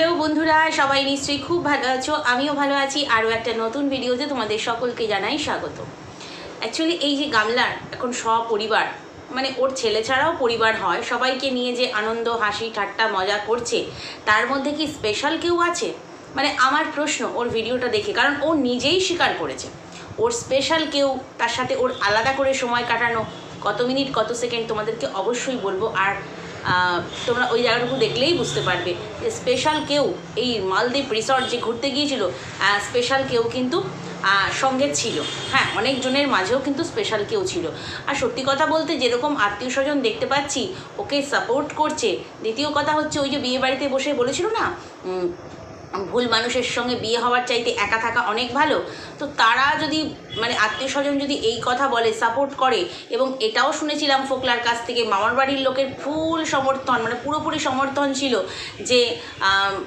Hello বন্ধুরা, সবাই নিশ্চয়ই খুব ভালো আছো। আমিও ভালো আছি। আরও একটা নতুন ভিডিওতে তোমাদের সকলকে জানাই স্বাগত। অ্যাকচুয়ালি এই যে গামলার এখন সপরিবার মানে ওর ছেলে ছাড়াও পরিবার হয়, সবাইকে নিয়ে যে আনন্দ, হাসি, ঠাট্টা, মজা করছে, তার মধ্যে কি স্পেশাল কেউ আছে? মানে আমার প্রশ্ন, ওর ভিডিওটা দেখে, কারণ ও নিজেই স্বীকার করেছে। ওর স্পেশাল কেউ, তার সাথে ওর আলাদা করে সময় কাটানো, কত মিনিট, কত সেকেন্ড তোমাদেরকে অবশ্যই বলব। আর তোমরা ওই জায়গাটুকু দেখলেই বুঝতে পারবে যে স্পেশাল কেউ এই মালদ্বীপ রিসর্ট যে ঘুরতে গিয়েছিল স্পেশাল কেউ কিন্তু সঙ্গে ছিল। হ্যাঁ অনেকজনের মাঝেও কিন্তু স্পেশাল কেউ ছিল। আর সত্যি কথা বলতে যেরকম আত্মীয় স্বজন দেখতে পাচ্ছি, ওকে সাপোর্ট করছে। দ্বিতীয় কথা হচ্ছে ওই যে বিয়ে বাড়িতে বসে বলেছিল না ভুল মানুষের সঙ্গে বিয়ে হওয়ার চাইতে একা থাকা অনেক ভালো। তো তারা যদি মানে আত্মীয় স্বজন যদি এই কথা বলে সাপোর্ট করে, এবং এটাও শুনেছিলাম ফোকলার কাছ থেকে, মামার বাড়ির লোকের ফুল সমর্থন মানে পুরোপুরি সমর্থন ছিল যে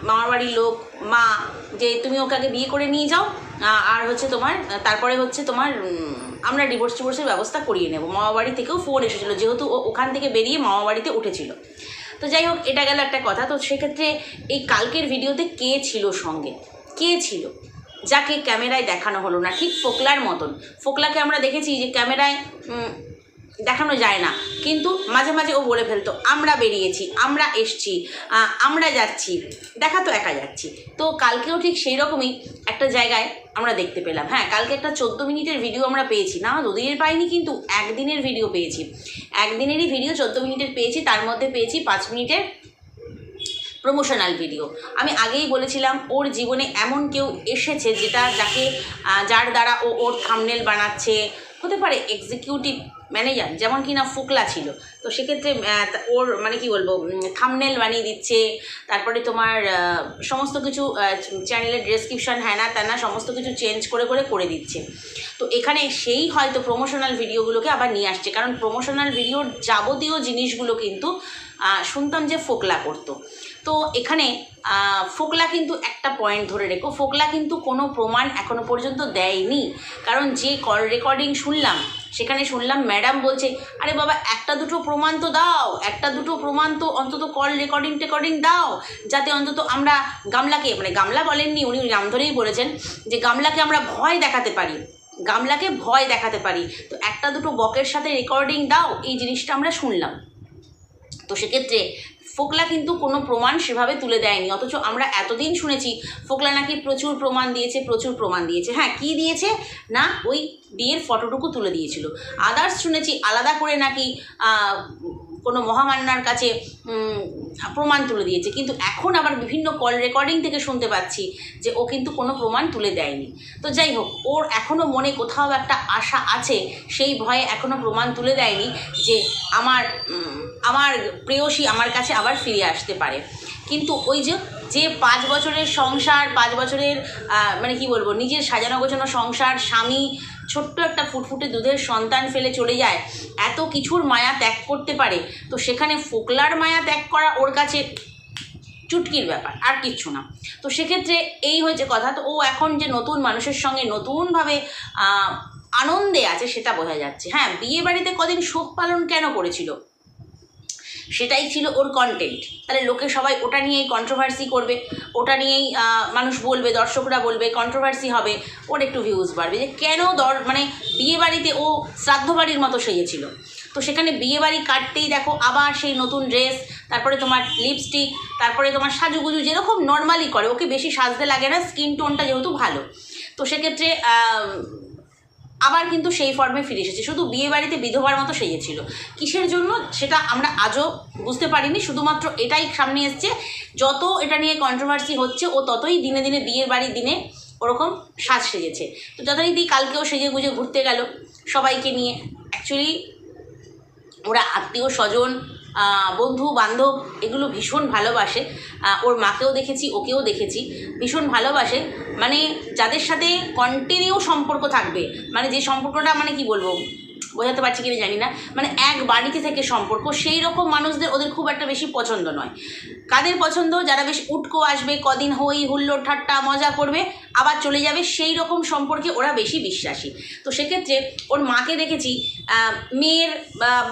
মামার বাড়ির লোক, মা, যে তুমি ওকে আগে বিয়ে করে নিয়ে যাও আর হচ্ছে তোমার তারপরে হচ্ছে তোমার আমরা ডিভোর্স টিভোর্সের ব্যবস্থা করিয়ে নেব। মামা বাড়ি থেকেও ফোন এসেছিল, যেহেতু ও ওখান থেকে বেরিয়ে মামা বাড়িতে উঠেছিল। তো যাই হোক, এটা গেল একটা কথা। তো সেক্ষেত্রে এই কালকের ভিডিওতে কে ছিল সঙ্গে? কে ছিল? যাকে ক্যামেরায় দেখানো হলো না, ঠিক ফোকলার মতন। ফোকলাকে আমরা দেখেছি যে ক্যামেরায় দেখানো যায় না। কিন্তু মাঝে মাঝে ও বলে ফেলতো, আমরা বেরিয়েছি, আমরা এসছি আমরা যাচ্ছি, দেখা তো একা যাচ্ছি। তো কালকেও ঠিক সেই রকমই একটা জায়গায় আমরা দেখতে পেলাম। হ্যাঁ কালকে একটা চোদ্দ মিনিটের ভিডিও আমরা পেয়েছি। না, দুদিনের পাইনি, কিন্তু একদিনের ভিডিও পেয়েছি। একদিনেরই ভিডিও চোদ্দ মিনিটের পেয়েছি, তার মধ্যে পেয়েছি পাঁচ মিনিটের প্রমোশনাল ভিডিও আমি আগেই বলেছিলাম, ওর জীবনে এমন কেউ এসেছে যেটা, যাকে যার দ্বারা ও ওর থামনেল বানাচ্ছে হতে পারে এক্সিকিউটিভ ম্যানেজার যেমন কি না ফুকলা ছিল। তো সেক্ষেত্রে ওর মানে কি বলব থামনেল বানিয়ে দিচ্ছে, তারপরে তোমার সমস্ত কিছু চ্যানেলের ডেসক্রিপশন হ্যানা ত্যানা, সমস্ত কিছু চেঞ্জ করে করে করে দিচ্ছে। তো এখানে সেই হয়তো প্রমোশনাল ভিডিওগুলোকে আবার নিয়ে আসছে, কারণ প্রমোশনাল ভিডিওর যাবতীয় জিনিসগুলো কিন্তু শুনতাম যে ফোকলা করতো। তো এখানে ফোকলা কিন্তু একটা পয়েন্ট ধরে রেখো। ফোকলা কিন্তু কোনো প্রমাণ এখনও পর্যন্ত দেয়নি। কারণ যে কল রেকর্ডিং শুনলাম, সেখানে শুনলাম ম্যাডাম বলছে, আরে বাবা, একটা দুটো প্রমাণ তো দাও, একটা দুটো প্রমাণ তো অন্তত কল রেকর্ডিং টেকর্ডিং দাও, যাতে অন্তত আমরা গামলাকে মানে গামলা বলেননি, উনি নাম ধরেই বলেছেন, যে গামলাকে আমরা ভয় দেখাতে পারি, গামলাকে ভয় দেখাতে পারি। তো একটা দুটো বকের সাথে রেকর্ডিং দাও, এই জিনিসটা আমরা শুনলাম। তো সেক্ষেত্রে ফোকলা কিন্তু কোনো প্রমাণ সেভাবে তুলে দেয়নি। অথচ আমরা এতদিন শুনেছি ফোকলা নাকি প্রচুর প্রমাণ দিয়েছে, প্রচুর প্রমাণ দিয়েছে। হ্যাঁ কি দিয়েছে? না, ওই বিয়ের ফটোটুকু তুলে দিয়েছিল। আদার্স শুনেছি আলাদা করে নাকি কোনো মহামান্নার কাছে প্রমাণ তুলে দিয়েছে। কিন্তু এখন আবার বিভিন্ন কল রেকর্ডিং থেকে শুনতে পাচ্ছি যে ও কিন্তু কোনো প্রমাণ তুলে দেয়নি। তো যাই হোক, ওর এখনও মনে কোথাও একটা আশা আছে, সেই ভয়ে এখনও প্রমাণ তুলে দেয়নি যে আমার আমার প্রেয়সী আমার কাছে আবার ফিরে আসতে পারে। কিন্তু ওই যে যে পাঁচ বছরের সংসার, পাঁচ বছরের মানে কি বলব, নিজের সাজানো গোছানো সংসার, স্বামী ছোট্ট একটা ফুটফুটে দুধের সন্তান ফেলে চলে যায়। এত কিছুর মায়া ত্যাগ করতে পারে। তো সেখানে ফোকলার মায়া ত্যাগ করা ওর কাছে চুটকির ব্যাপার, আর কিচ্ছু না। তো সেক্ষেত্রে এই হয়েছে কথা। তো ও এখন যে নতুন মানুষের সঙ্গে নতুনভাবে আনন্দে আছে সেটা বোঝা যাচ্ছে। হ্যাঁ বিয়ে বাড়িতে কদিন শোক পালন কেন করেছিল? সেটাই ছিল ওর কন্টেন্ট তাহলে লোকে সবাই ওটা নিয়েই কন্ট্রোভার্সি করবে, ওটা নিয়েই মানুষ বলবে, দর্শকরা বলবে কন্ট্রোভার্সি হবে, ওর একটু ভিউজ বাড়বে। যে কেন দর মানে বিয়ে বাড়িতে ও শ্রাদ্ধ বাড়ির মতো সেজেছিল। তো সেখানে বিয়ে বাড়ি কাটতেই দেখো আবার সেই নতুন ড্রেস তারপরে তোমার লিপস্টিক তারপরে তোমার সাজুগুজু যেরকম নর্মালি করে, ওকে বেশি সাজতে লাগে না স্কিন টোনটা যেহেতু ভালো। তো সেক্ষেত্রে আবার কিন্তু সেই ফর্মে ফিরে এসেছে। শুধু বিয়ে বাড়িতে বিধবার মতো সেজেছিল কিসের জন্য? সেটা আমরা আজও বুঝতে পারিনি। শুধুমাত্র এটাই সামনে এসছে। যত এটা নিয়ে কন্ট্রোভার্সি হচ্ছে, ও ততই দিনে দিনে বিয়ের বাড়ির দিনে ওরকম সাজ সেজেছে। তো যথারীতি কালকেও সেজে গুজে ঘুরতে গেল সবাইকে নিয়ে। অ্যাকচুয়ালি ওরা আত্মীয় স্বজন বন্ধু, বান্ধব, এগুলো ভীষণ ভালোবাসে। ওর মাকেও দেখেছি, ওকেও দেখেছি। ভীষণ ভালোবাসে। মানে যাদের সাথে কন্টিনিউ সম্পর্ক থাকবে মানে যে সম্পর্কটা মানে কি বলব? বোঝাতে পারছি কিনা জানি না। মানে এক বাড়িতে থেকে সম্পর্ক সেই রকম মানুষদের ওদের খুব একটা বেশি পছন্দ নয়। কাদের পছন্দ? যারা বেশ উটকো আসবে, কদিন হই হুল্লোড় ঠাট্টা মজা করবে, আবার চলে যাবে সেই রকম সম্পর্কে ওরা বেশি বিশ্বাসী। তো সেক্ষেত্রে ওর মাকে দেখেছি মেয়ের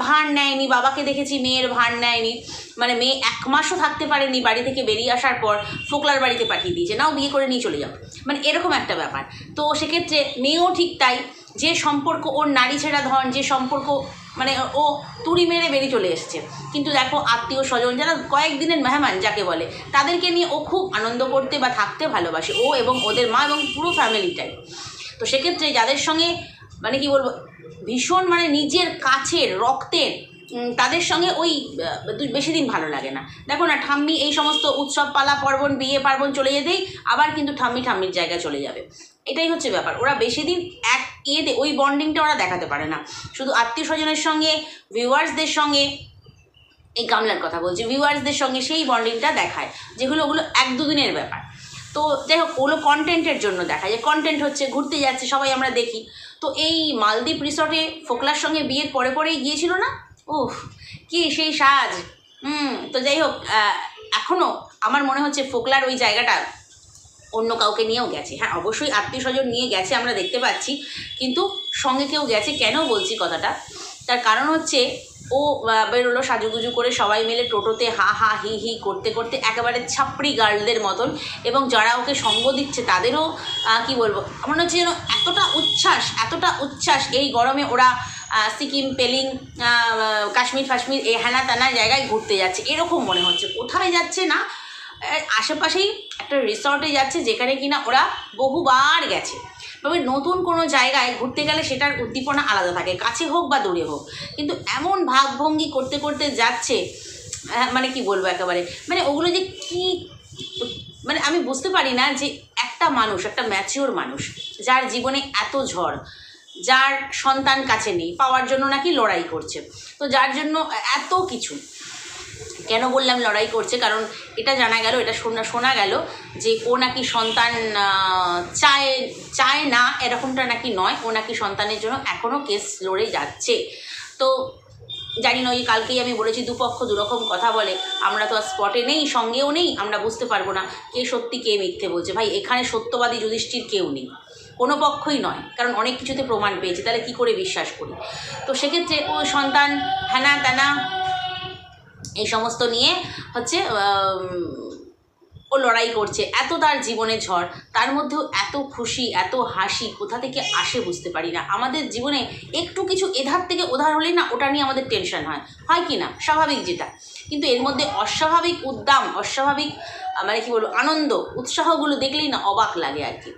ভার নেয়নি, বাবাকে দেখেছি মেয়ের ভার নেয়নি। মানে মেয়ে এক মাসও থাকতে পারেনি বাড়ি থেকে বেরিয়ে আসার পর ফোকলার বাড়িতে পাঠিয়ে দিয়েছে, নাও বিয়ে করে নিয়ে চলে যাও। মানে এরকম একটা ব্যাপার। তো সেক্ষেত্রে মেয়েও ঠিক তাই। যে সম্পর্ক ওর নারী ছেঁড়া ধন, যে সম্পর্ক মানে ও তুড়ি মেরে বেরিয়ে চলে এসছে। কিন্তু দেখো আত্মীয় স্বজন, যারা কয়েকদিনের মেহমান যাকে বলে, তাদেরকে নিয়ে ও খুব আনন্দ করতে বা থাকতে ভালোবাসে, ও এবং ওদের মা এবং পুরো ফ্যামিলিটাই তো সেক্ষেত্রে যাদের সঙ্গে মানে কি বলব, ভীষণ মানে নিজের কাছের রক্তের তাদের সঙ্গে ওই বেশি দিন ভালো লাগে না। দেখো না, ঠাম্মি এই সমস্ত উৎসব পালা, পার্বণ, বিয়ে, পার্বণ চলে যেতেই আবার কিন্তু ঠাম্মি ঠাম্মির জায়গায় চলে যাবে। এটাই হচ্ছে ব্যাপার। ওরা বেশি দিন এক ইয়েতে ওই বন্ডিংটা ওরা দেখাতে পারে না। শুধু আত্মীয় স্বজনের সঙ্গে ভিউয়ার্সদের সঙ্গে, এই গামলার কথা বলছি ভিউয়ার্সদের সঙ্গে সেই বন্ডিংটা দেখায়, যেগুলো ওগুলো এক দুদিনের ব্যাপার। তো যাই হোক, ওগুলো কন্টেন্টের জন্য দেখায়, যে কন্টেন্ট হচ্ছে, ঘুরতে যাচ্ছে, সবাই আমরা দেখি। তো এই মালদ্বীপ রিসর্টে ফোকলার সঙ্গে বিয়ের পরে পরেই গিয়েছিল না? উফ, কি সেই সাজ। হুম, তো যাই হোক এখনও আমার মনে হচ্ছে ফোকলার ওই জায়গাটা অন্য কাউকে নিয়েও গেছে। হ্যাঁ অবশ্যই আত্মীয় স্বজন নিয়ে গেছে, আমরা দেখতে পাচ্ছি। কিন্তু সঙ্গে কেউ গেছে কেন বলছি কথাটা? তার কারণ হচ্ছে ও বেরোলো সাজুগুজু করে সবাই মিলে টোটোতে হা হা, হি হি করতে করতে একেবারে ছাপড়ি গার্লদের মতন এবং যারা ওকে সঙ্গ দিচ্ছে তাদেরও কি বলব, মনে হচ্ছে যেন এতটা উচ্ছ্বাস এতটা উচ্ছ্বাস এই গরমে ওরা সিকিম, পেলিং কাশ্মীর, ফাশ্মীর, এই হ্যানা ত্যানা জায়গায় ঘুরতে যাচ্ছে। এরকম মনে হচ্ছে। কোথায় যাচ্ছে না আশেপাশেই একটা রিসর্টে যাচ্ছে যেখানে কিনা ওরা বহুবার গেছে। তবে নতুন কোনো জায়গায় ঘুরতে গেলে সেটার উদ্দীপনা আলাদা থাকে, কাছে হোক বা দূরে হোক। কিন্তু এমন ভাবভঙ্গি করতে করতে যাচ্ছে মানে কি বলব একেবারে? মানে ওগুলো যে কি মানে আমি বুঝতে পারি না যে একটা মানুষ, একটা ম্যাচিওর মানুষ, যার জীবনে এত ঝড়, যার সন্তান কাছে নেই, পাওয়ার জন্য নাকি লড়াই করছে। তো যার জন্য এত কিছু কেন বললাম লড়াই করছে? কারণ এটা জানা গেল, এটা শোনা শোনা গেল যে ও নাকি সন্তান চায় চায় না, এরকমটা নাকি নয়। ও নাকি সন্তানের জন্য এখনও কেস লড়ে যাচ্ছে। তো জানি না, ওই কালকেই আমি বলেছি, দুপক্ষ দুরকম কথা বলে, আমরা তো আর স্পটে নেই, সঙ্গেও নেই, আমরা বুঝতে পারব না কে সত্যি কে মিথ্যে বলছে। ভাই, এখানে সত্যবাদী যুধিষ্ঠির কেউ নেই। কোনো পক্ষই নয়, কারণ অনেক কিছুতে প্রমাণ পেয়েছে। তাহলে কি করে বিশ্বাস করি? তো সেক্ষেত্রে ও সন্তান, হ্যানা ত্যানা সমস্ত নিয়ে হচ্ছে ও লড়াই করছে। এত তার জীবনে ঝড়, তার মধ্যেও এত খুশি, এত হাসি, কোথা থেকে আসে বুঝতে পারি না। আমাদের জীবনে একটু কিছু এধার থেকে ওধার হলেই না ওটা নিয়ে আমাদের টেনশন হয়। হয় কি না? স্বাভাবিক যেটা। কিন্তু এর মধ্যে অস্বাভাবিক উদ্দাম, অস্বাভাবিক মানে কি বলব, আনন্দ, উৎসাহগুলো দেখলেই না অবাক লাগে আর কি।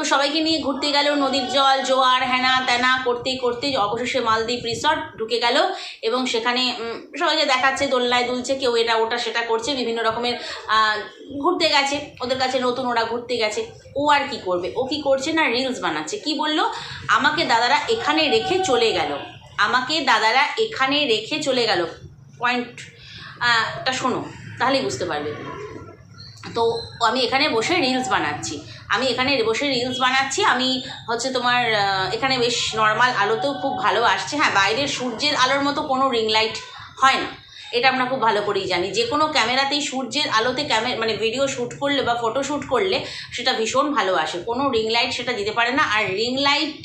তো সবাইকে নিয়ে ঘুরতে গেল নদীর জল, জোয়ার হ্যানা ত্যানা করতে করতে অবশেষে মালদ্বীপ রিসর্ট ঢুকে গেল এবং সেখানে সবাইকে দেখাচ্ছে, দোলনায় দুলছে, কেউ এটা ওটা সেটা করছে, বিভিন্ন রকমের ঘুরতে গেছে, ওদের কাছে নতুন ওরা ঘুরতে গেছে। ও আর কি করবে? ও কি করছে না রিলস বানাচ্ছে? কি বলল? আমাকে দাদারা এখানে রেখে চলে গেল। আমাকে দাদারা এখানে রেখে চলে গেল। পয়েন্টটা শোনো, তাহলেই বুঝতে পারবে। তো আমি এখানে বসে রিলস বানাচ্ছি। আমি এখানে বসে রিলস বানাচ্ছি। আমি হচ্ছে তোমার এখানে বেশ নর্মাল আলোতেও খুব ভালো আসছে। হ্যাঁ বাইরের সূর্যের আলোর মতো কোনো রিং লাইট হয় না। এটা আমরা খুব ভালো করেই জানি। যে কোনো ক্যামেরাতেই সূর্যের আলোতে ক্যামেরা মানে ভিডিও শ্যুট করলে বা ফটো শ্যুট করলে সেটা ভীষণ ভালো আসে। কোনো রিং লাইট সেটা দিতে পারে না। আর রিং লাইট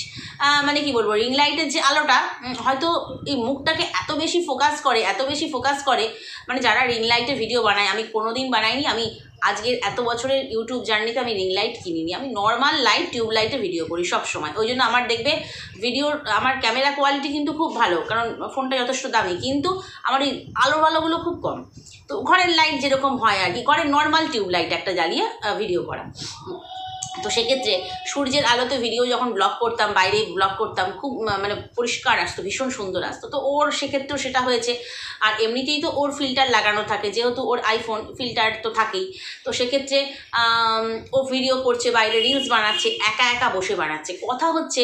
মানে কি বলব? রিং লাইটের যে আলোটা হয়তো এই মুখটাকে এত বেশি ফোকাস করে, এত বেশি ফোকাস করে মানে যারা রিং লাইটে ভিডিও বানায়, আমি কোনো দিন বানাইনি। আমি আজকের এত বছরের ইউটিউব জার্নিতে আমি রিং লাইট কিনিনি। আমি নর্মাল লাইট টিউব লাইটে ভিডিও করি সব সময় ওই জন্য আমার দেখবে ভিডিওর আমার ক্যামেরা কোয়ালিটি কিন্তু খুব ভালো, কারণ ফোনটা যথেষ্ট দামি। কিন্তু আমার ওই আলো আলোগুলো খুব কম। তো ঘরের লাইট যেরকম হয় আর কি, ঘরের নর্মাল টিউব লাইট একটা জ্বালিয়ে ভিডিও করা। তো সেক্ষেত্রে সূর্যের আলোতে ভিডিও যখন ব্লগ করতাম, বাইরে ব্লগ করতাম, খুব মানে পরিষ্কার আসতো, ভীষণ সুন্দর আসতো। তো ওর সেক্ষেত্রেও সেটা হয়েছে। আর এমনিতেই তো ওর ফিল্টার লাগানো থাকে, যেহেতু ওর আইফোন ফিল্টার তো থাকেই। তো সেক্ষেত্রে ও ভিডিও করছে, বাইরে রিলস বানাচ্ছে, একা একা বসে বানাচ্ছে। কথা হচ্ছে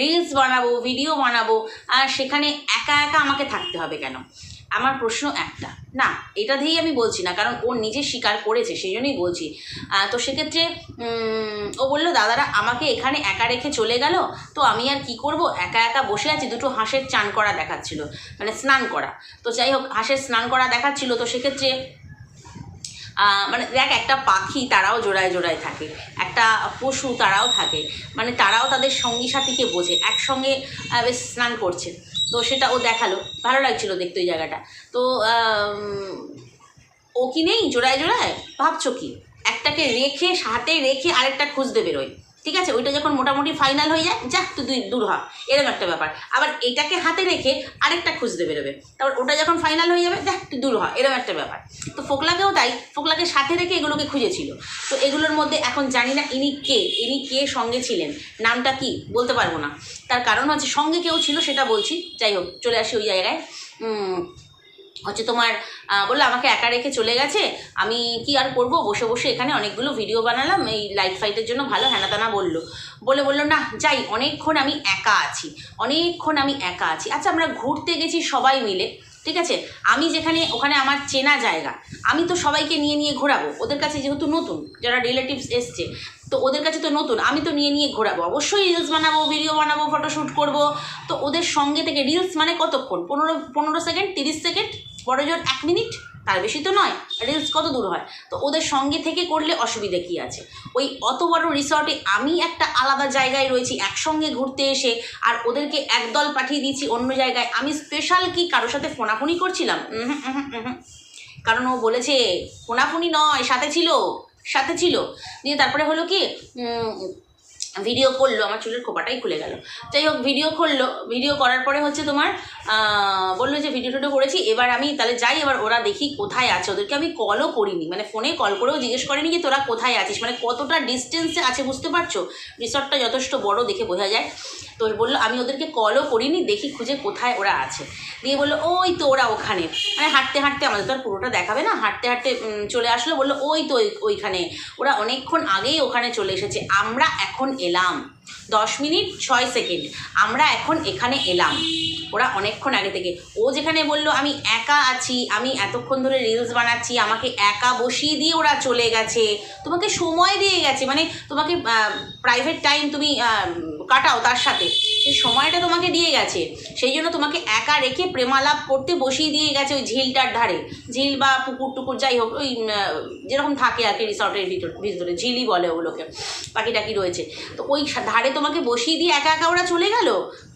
রিলস বানাবো ভিডিও বানাবো, আর সেখানে একা একা আমাকে থাকতে হবে কেন? আমার প্রশ্ন একটা। না, এটা দিয়েই আমি বলছি না, কারণ ও নিজে স্বীকার করেছে, সেই জন্যই বলছি। তো সেক্ষেত্রে ও বলল, দাদারা আমাকে এখানে একা রেখে চলে গেল, তো আমি আর কি করব? একা একা বসে আছি, দুটো হাঁসের চান করা দেখাচ্ছিল মানে স্নান করা। তো যাই হোক, হাঁসের স্নান করা দেখাচ্ছিল, তো সেক্ষেত্রে মানে দেখ, একটা পাখি তারাও জোড়ায় জোড়ায় থাকে, একটা পশু তারাও থাকে মানে তারাও তাদের সঙ্গী সাথীকে বোঝে, একসঙ্গে বেশ স্নান করছে। তো সেটা ও দেখাল। ভালো লাগছিল দেখতে ওই জায়গাটা। তো ও কি নেই? জোড়ায় জোড়ায়? ভাবছ কি? একটাকে রেখে হাতে রেখে আরেকটা খুঁজতে বেরোয়। ঠিক আছে? ওইটা যখন মোটামুটি ফাইনাল হয়ে যায় যাক তুই দুই দূর হ এরকম একটা ব্যাপার। আবার এটাকে হাতে রেখে আরেকটা খুঁজতে বেরোবে। তারপর ওটা যখন ফাইনাল হয়ে যাবে যাক তুই দূর হ এরকম একটা ব্যাপার। তো ফোকলাকেও তাই। ফোকলাকে সাথে রেখে এগুলোকে খুঁজেছিল। তো এগুলোর মধ্যে এখন জানি না ইনি কে। ইনি কে সঙ্গে ছিলেন? নামটা কি? বলতে পারব না। তার কারণ হচ্ছে সঙ্গে কেউ ছিল, সেটা বলছি। যাই হোক, চলে আসি ওই জায়গায়। হচ্ছে তোমার বলল আমাকে একা রেখে চলে গেছে, আমি কি আর করব? বসে বসে এখানে অনেকগুলো ভিডিও বানালাম, এই লাইট ফাইটের জন্য ভালো হ্যানা তানা বলল। বলে বলল, না, যাই, অনেকক্ষণ আমি একা আছি, অনেকক্ষণ আমি একা আছি। আচ্ছা আমরা ঘুরতে গেছি সবাই মিলে, ঠিক আছে? আমি যেখানে, ওখানে আমার চেনা জায়গা, আমি তো সবাইকে নিয়ে নিয়ে ঘোরাবো। ওদের কাছে যেহেতু নতুন, যারা রিলেটিভস এসছে, তো ওদের কাছে তো নতুন, আমি তো নিয়ে নিয়ে ঘোরাবো। অবশ্যই রিলস বানাবো ভিডিও বানাবো ফটোশ্যুট করব। তো ওদের সঙ্গে থেকে রিলস মানে কতক্ষণ? পনেরো পনেরো সেকেন্ড তিরিশ সেকেন্ড বড় জোর এক মিনিট, তার বেশি তো নয় রিলস কত দূর হয়? তো ওদের সঙ্গে থেকে করলে অসুবিধা কী আছে? ওই অত বড় রিসর্টে আমি একটা আলাদা জায়গায় রয়েছি, একসঙ্গে ঘুরতে এসে, আর ওদেরকে একদল পাঠিয়ে দিয়েছি অন্য জায়গায়। আমি স্পেশাল কি কারোর সাথে ফোনাফোনি করছিলাম। কারণ ও বলেছে, ফোনাফোনি নয়, সাথে ছিল সাথে ছিল। দিয়ে তারপরে হলো কি ভিডিও করল, আমার চুলের খোপাটাই খুলে গেল। যাই হোক ভিডিও করল ভিডিও করার পরে হচ্ছে তোমার বলল যে ভিডিও টোডিও করেছি, এবার আমি তাহলে যাই, এবার ওরা দেখি কোথায় আছে। ওদেরকে আমি কলও করিনি মানে ফোনে কল করেও জিজ্ঞেস করিনি যে তোরা কোথায় আছিস মানে কতটা ডিস্টেন্সে আছে বুঝতে পারছ? রিসর্টটা যথেষ্ট বড় দেখে বোঝা যায়। তো বলল, আমি ওদেরকে কলও করিনি, দেখি খুঁজে কোথায় ওরা আছে। দিয়ে বলল, ওই তো ওরা ওখানে। মানে হাঁটতে হাঁটতে আমাদের তো আর পুরোটা দেখাবে না। হাঁটতে হাঁটতে চলে আসলো, বলল, ওই তো ওই- ওইখানে। ওরা অনেকক্ষণ আগেই ওখানে চলে এসেছে। আমরা এখন এলাম। দশ মিনিট ছয় সেকেন্ড। আমরা এখন এখানে এলাম। ওরা অনেকক্ষণ আগে থেকে। ও যেখানে বলল, আমি একা আছি, আমি এতক্ষণ ধরে রিলস বানাচ্ছি, আমাকে একা বসিয়ে দিয়ে ওরা চলে গেছে। তোমাকে সময় দিয়ে গেছে। মানে তোমাকে প্রাইভেট টাইম তুমি কাটাও তার সাথে। সেই সময়টা তোমাকে দিয়ে গেছে। সেই জন্য তোমাকে একা রেখে প্রেমালাপ করতে বসিয়ে দিয়ে গেছে ওই ঝিলটার ধারে। ঝিল বা পুকুর টুকুর যাই হোক, ওই যেরকম থাকে আর কি রিসর্টের ভিতর, ভিতরে, ঝিলই বলে ওগুলোকে। পাখি টাকি রয়েছে? তো ওই ধারে তোমাকে বসিয়ে দিয়ে একা একা ওরা চলে গেল?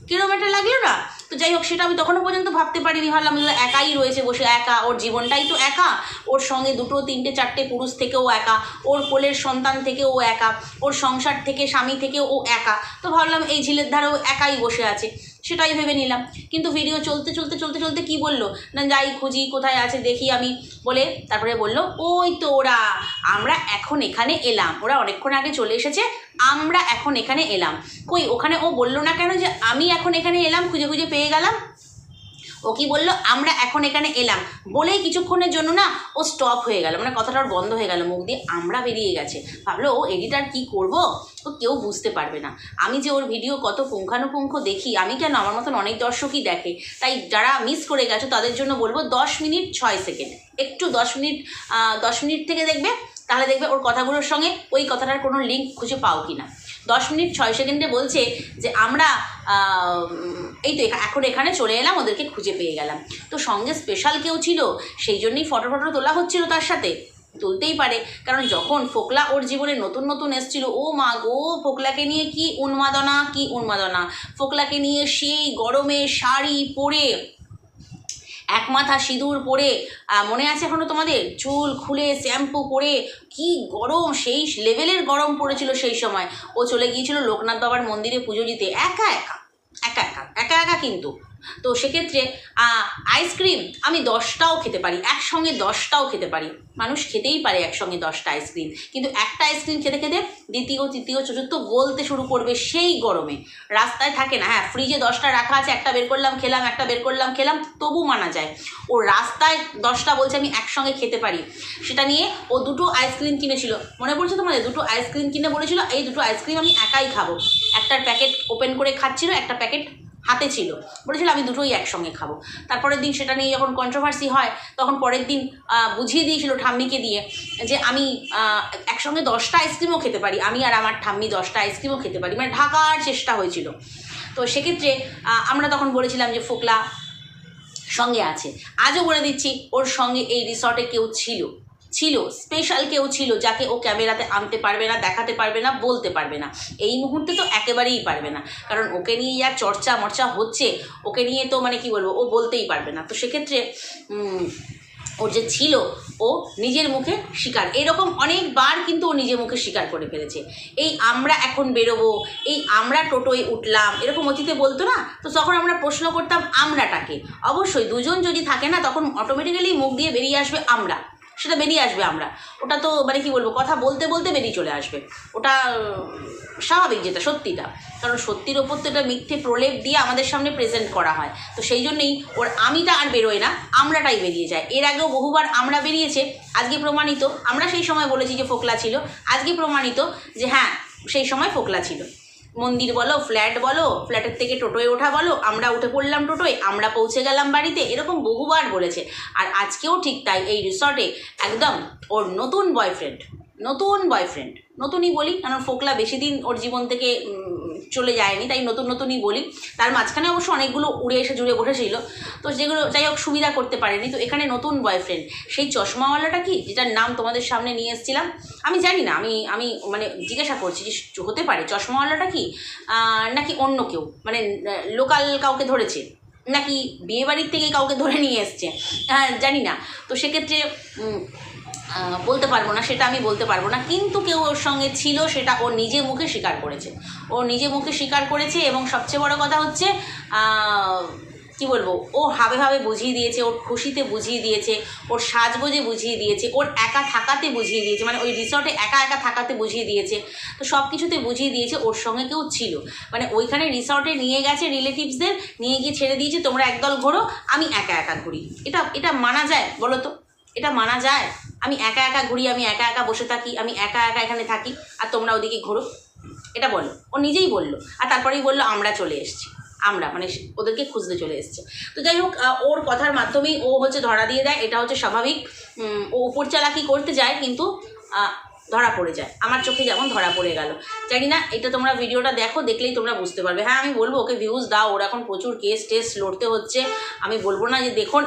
কিরম একটা লাগল না? তো যাই হোক, সেটা আমি তখনও পর্যন্ত ভাবতে পারিনি। ভাবলাম একাই রয়েছে বসে একা। ওর জীবনটাই তো একা। ওর সঙ্গে দুটো, তিনটে, চারটে পুরুষ থেকেও একা। ওর কোলের সন্তান থেকেও একা। ওর সংসার থেকে, স্বামী থেকেও ও একা। তো ভাবলাম, এই ঝিলের ধারেও একাই বসে আছে। সেটাই ভেবে নিলাম। কিন্তু ভিডিও চলতে চলতে চলতে চলতে কি বলল? না, যাই খুঁজি, কোথায় আছে দেখি আমি। বলে তারপরে বলল, ওই তো ওরা। আমরা এখন এখানে এলাম। ওরা অনেকক্ষণ আগে চলে এসেছে। আমরা এখন এখানে এলাম। কই, ওখানে ও বলল না কেন যে আমি এখন এখানে এলাম, খুঁজে খুঁজে পেয়ে গেলাম? ও কি বলল, আমরা এখন এখানে এলাম। বলেই কিছুক্ষণের জন্য না ও স্টপ হয়ে গেল। মানে কথাটা ওর বন্ধ হয়ে গেল, মুখ দিয়ে আমরা বেরিয়ে গেছে। ভাবলো, ও এডিটার কি করব? ও কেউ বুঝতে পারবে না। আমি যে ওর ভিডিও কত পুঙ্খানুপুঙ্খ দেখি, আমি কেন আমার মতন অনেক দর্শকই দেখে? তাই যারা মিস করে গেছো, তাদের জন্য বলব দশ মিনিট ছয় সেকেন্ড একটু দশ মিনিট দশ মিনিট থেকে দেখবে তাহলে দেখবে ওর কথাগুলোর সঙ্গে ওই কথাটার কোনো লিঙ্ক খুঁজে পাও কি না দশ মিনিট ছয় সেকেন্ডে বলছে যে, আমরা এই তো এখন এখানে চলে এলাম, ওদেরকে খুঁজে পেয়ে গেলাম। তো সঙ্গে স্পেশাল কেউ ছিল, সেই জন্যই ফটো ফটো তোলা হচ্ছিল তার সাথে। তুলতেই পারে, কারণ যখন ফোকলা ওর জীবনে নতুন নতুন এসেছিল, ও মা গো, ফোকলাকে নিয়ে কি উন্মাদনা কি উন্মাদনা? ফোকলাকে নিয়ে সেই গরমে শাড়ি পরে এক মাথা সিঁদুর পরে মনে আছে এখনও তোমাদের? চুল খুলে শ্যাম্পু করে, কি গরম, সেই লেভেলের গরম পড়েছিল সেই সময়। ও চলে গিয়েছিল লোকনাথ বাবার মন্দিরে পুজো দিতে। একা একা একা একা একা একা কিন্তু। তো সেক্ষেত্রে আইসক্রিম আমি দশটাও খেতে পারি, একসঙ্গে দশটাও খেতে পারি। মানুষ খেতেই পারে একসঙ্গে দশটা আইসক্রিম কিন্তু একটা আইসক্রিম খেতে খেতে দ্বিতীয়, তৃতীয়, চতুর্থ গলতে শুরু করবে সেই গরমে। রাস্তায় থাকে না হ্যাঁ ফ্রিজে দশটা রাখা আছে, একটা বের করলাম, খেলাম, একটা বের করলাম, খেলাম, তবু মানা যায়। ও রাস্তায় দশটা বলছে আমি একসঙ্গে খেতে পারি। সেটা নিয়ে ও দুটো আইসক্রিম কিনেছিল। মনে পড়ছে তোমাদের? দুটো আইসক্রিম কিনে বলেছিল, এই দুটো আইসক্রিম আমি একাই খাব। একটার প্যাকেট ওপেন করে খাচ্ছিল, একটা প্যাকেট হাতে ছিল। বলেছিল, আমি দুটোই একসঙ্গে খাব। তারপরের দিন সেটা নিয়ে যখন কন্ট্রোভার্সি হয়, তখন পরের দিন বুঝিয়ে দিয়েছিল ঠাম্মিকে দিয়ে যে, আমি একসঙ্গে দশটা আইসক্রিমও খেতে পারি। আমি আর আমার ঠাম্মি দশটা আইসক্রিমও খেতে পারি। মানে ঢাকার চেষ্টা হয়েছিল। তো সেক্ষেত্রে আমরা তখন বলেছিলাম যে, ফোকলা সঙ্গে আছে। আজও বলে দিচ্ছি, ওর সঙ্গে এই রিসর্টে কেউ ছিল। ছিল স্পেশাল কেউ ছিল যাকে ও ক্যামেরাতে আনতে পারবে না, দেখাতে পারবে না, বলতে পারবে না। এই মুহূর্তে তো একেবারেই পারবে না। কারণ ওকে নিয়ে যা চর্চা মর্চা হচ্ছে, ওকে নিয়ে তো মানে কি বলব, ও বলতেই পারবে না। তো সেক্ষেত্রে ওর যে ছিল, ও নিজের মুখে স্বীকার এরকম অনেকবার কিন্তু ও নিজের মুখে স্বীকার করে ফেলেছে। এই আমরা এখন বেরোবো, এই আমরা টোটোয় উঠলাম, এরকম অতীতে বলতো না? তো তখন আমরা প্রশ্ন করতাম, আমরাটাকে? অবশ্যই দুজন যদি থাকে না, তখন অটোমেটিক্যালি মুখ দিয়ে বেরিয়ে আসবে আমরা। সেটা বেরিয়ে আসবে আমরা। ওটা তো মানে কি বলব, কথা বলতে বলতে বেরিয়ে চলে আসবে। ওটা স্বাভাবিক যেটা, সত্যিটা। কারণ সত্যির ওপর তো এটা মিথ্যে প্রলেপ দিয়ে আমাদের সামনে প্রেজেন্ট করা হয়। তো সেই জন্যেই ওর আমিটা আর বেরোয় না, আমরাটাই বেরিয়ে যায় এর আগেও বহুবার আমরা বেরিয়েছে, আজকে প্রমাণিত। আমরা সেই সময় বলেছি যে ফোকলা ছিল। আজকে প্রমাণিত যে হ্যাঁ সেই সময় ফোকলা ছিল। মন্দির বলো ফ্ল্যাট বলো ফ্ল্যাটের থেকে টোটোয় ওঠা বলো, আমরা উঠে পড়লাম টোটোয়, আমরা পৌঁছে গেলাম বাড়িতে, এরকম বহুবার বলেছে। আর আজকেও ঠিক তাই, এই রিসর্টে একদম ওর নতুন বয়ফ্রেন্ড নতুন বয়ফ্রেন্ড নতুনই বলি, কারণ ফোকলা বেশি দিন ওর জীবন থেকে চলে যায়নি, তাই নতুন, নতুনই বলি। তার মাঝখানে অবশ্য অনেকগুলো উড়ে এসে জুড়ে বসেছিল। তো যেগুলো, যাই হোক, সুবিধা করতে পারেনি। তো এখানে নতুন বয়ফ্রেন্ড সেই চশমাওয়ালাটা কি? যেটার নাম তোমাদের সামনে নিয়ে এসেছিলাম। আমি জানি না, আমি আমি মানে জিজ্ঞাসা করছি যে হতে পারে। চশমাওয়ালাটা কি? নাকি অন্য কেউ? মানে লোকাল কাউকে ধরেছে? নাকি বিয়ে বাড়ির থেকে কাউকে ধরে নিয়ে এসছে? হ্যাঁ জানি না। তো সেক্ষেত্রে বলতে পারব না, সেটা আমি বলতে পারব না, কিন্তু কেউ ওর সঙ্গে ছিল, সেটা ও নিজে মুখে স্বীকার করেছে। ও নিজে মুখে স্বীকার করেছে এবং সবচেয়ে বড় কথা হচ্ছে কি বলব, ও হাবে হাবে বুঝিয়ে দিয়েছে, ওর খুশিতে বুঝিয়ে দিয়েছে, ওর সাজগোজে বুঝিয়ে দিয়েছে, ওর একা থাকাতে বুঝিয়ে দিয়েছে মানে ওই রিসর্টে একা একা থাকাতে বুঝিয়ে দিয়েছে। তো সব কিছুতে বুঝিয়ে দিয়েছে, ওর সঙ্গে কেউ ছিল। মানে ওইখানে রিসর্টে নিয়ে গেছে রিলেটিভসদের নিয়ে গিয়ে ছেড়ে দিয়েছে, তোমরা একদল ঘোরো, আমি একা একা ঘুরি। এটা এটা মানা যায়, বলো তো? এটা মানা যায়? আমি একা একা ঘুরি, আমি একা একা বসে থাকি, আমি একা একা এখানে থাকি, আর তোমরা ওদিকে ঘোরো। এটা বলো ও নিজেই বলল। আর তারপরেই বলল, আমরা চলে এসেছি। আমরা মানে ওদেরকে খুঁজতে চলে এসছে। তো যাই হোক ওর কথার মাধ্যমেই ও হচ্ছে ধরা দিয়ে দেয়। এটা হচ্ছে স্বাভাবিক। ও উপর চালাকি করতে যায়, কিন্তু ধরা পড়ে যায়। আমার চোখে যেমন ধরা পড়ে গেল। জানি না, এটা তোমরা ভিডিওটা দেখো, দেখলেই তোমরা বুঝতে পারবে। হ্যাঁ আমি বলব, ওকে ভিউজ দাও। ওর এখন প্রচুর কেস টেস লড়তে হচ্ছে। আমি বলব না যে, দেখুন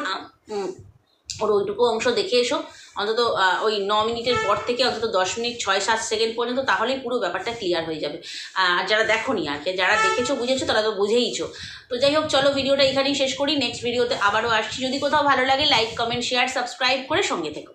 ওর ওইটুকু অংশ দেখে এসো। অন্তত ওই ন মিনিটের পর থেকে অন্তত দশ মিনিট, ছয়, সাত সেকেন্ড পর্যন্ত তাহলেই পুরো ব্যাপারটা ক্লিয়ার হয়ে যাবে। আর যারা দেখো নি আর যারা দেখেছ, বুঝেছ, তারা তো বুঝেইছো। তো যাই হোক, চলো ভিডিওটা এখানেই শেষ করি। নেক্সট ভিডিওতে আবারও আসছি। যদি কোথাও ভালো লাগে লাইক কমেন্ট শেয়ার সাবস্ক্রাইব করে সঙ্গে থেকো।